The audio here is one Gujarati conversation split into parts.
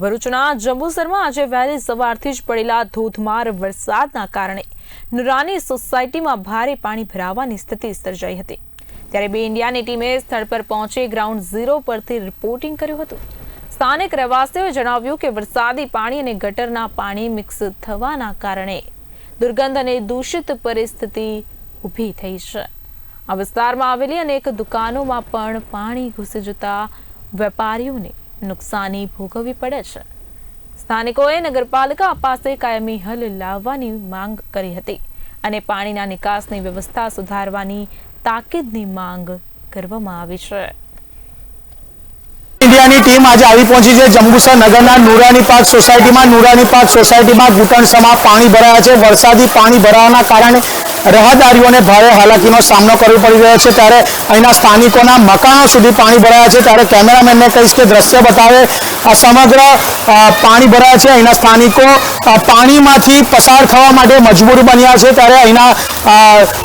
ભરૂચના જંબુસરમાં આજે વહેલી સવારથી જ પડેલા ધોધમાર વરસાદના કારણે નુરાની સોસાયટીમાં ભારે પાણી ભરાવાની સ્થિતિ સર્જાઈ હતી. ત્યારે બે ઇન્ડિયાની ટીમે સ્થળ પર પહોંચી ગ્રાઉન્ડ ઝીરો પરથી રિપોર્ટિંગ કર્યું હતું. સ્થાનિક રહેવાસીઓએ જણાવ્યું કે વરસાદી પાણી અને ગટરના પાણી મિક્સ થવાના કારણે દુર્ગંધ અને દૂષિત પરિસ્થિતિ ઊભી થઈ છે. આ વિસ્તારમાં આવેલી અનેક દુકાનોમાં પણ પાણી ઘૂસી જતા વેપારીઓને નુકસાની ભોગવવી પડે છે. સ્થાનિકોએ નગરપાલિકા પાસે કાયમી હલ લાવવાની માંગ કરી હતી અને પાણીના નિકાસની વ્યવસ્થા સુધારવાની તાકીદની માંગ કરવામાં આવી છે. ઇન્ડિયાની ટીમ આજે આવી પહોંચી છે જંબુસર નગરના નુરાની પાર્ક સોસાયટીમાં. નુરાની પાર્ક સોસાયટીમાં ઘૂંટણસમાં પાણી ભરાયા છે. વરસાદી પાણી ભરાવાના કારણે રહદારીઓને ભારે હાલાકીનો સામનો કરવો પડી રહ્યો છે ત્યારે અહીંના સ્થાનિકોના મકાનો સુધી પાણી ભરાયા છે. ત્યારે કેમેરામેનને કહીશ કે દ્રશ્ય બતાવે સમગ્ર પાણી ભરાયા છે. અહીંના સ્થાનિકો પાણીમાંથી પસાર થવા માટે મજબૂર બન્યા છે. ત્યારે અહીંના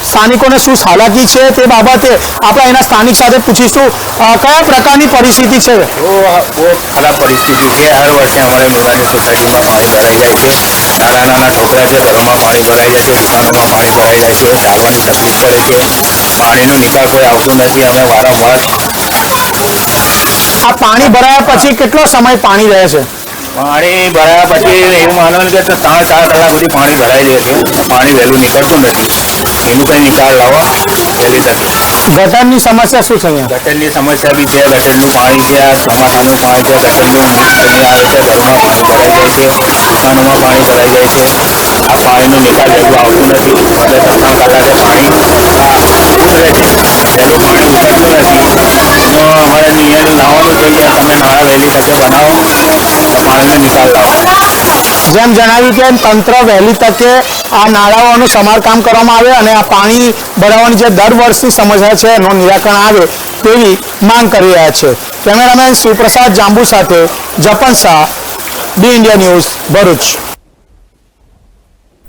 સ્થાનિકોને શું હાલાકી છે તે બાબતે આપણે અહીંના સ્થાનિક સાથે પૂછીશું. કયા પ્રકારની પરિસ્થિતિ છે? બહુ ખરાબ પરિસ્થિતિ છે. હર વર્ષે અમારે મેવાની સોસાયટીમાં પાણી ભરાઈ જાય છે. નાના નાના છોકરા છે ઘરોમાં પાણી ભરાઈ જાય છે દુકાનોમાં પાણી ભરાઈ જાય છે ચાલવાની તકલીફ પડે છે. પાણીનો નિકાલ કોઈ આવતું નથી અમે વારંવાર આ પાણી ભરાયા પછી કેટલો સમય પાણી રહે છે? પાણી ભરાયા પછી એવું માનો કે ત્રણ ચાર કલાક સુધી પાણી ભરાઈ જાય છે. પાણી વહેલું નીકળતું નથી. એનું કંઈ નિકાલ લાવો વહેલી તકે. ગટરની સમસ્યા શું છે ગટરની સમસ્યા બી છે ગટરનું પાણી છે ચોમાસાનું પાણી છે ગટરનું આવે છે ઘરમાં પાણી ભરાઈ જાય છે દુકાનોમાં પાણી ભરાઈ જાય છે. આ પાણીનો નિકાલ જેટલું આવતું નથી. એટલે ત્રણ કલાકે પાણી આ વહેલું પાણી ઉતરતું નથી. તો અમારે નિયમ લાવવાનું કે તમે નાળા વહેલી તકે બનાવો. તો પાણીનો નિકાલ લાવો. જેમ જણાવ્યું કે તંત્ર વહેલી તકે આ નાળાઓનું સમારકામ કરવામાં આવે અને આ પાણી ભરાવાની જે દર વર્ષની સમસ્યા છે એનું નિરાકરણ આવે તેવી માંગ કરી રહ્યા છે. કેમેરામેન શિવપ્રસાદ જાંબુ સાથે Japan Shah B India news Bharuch.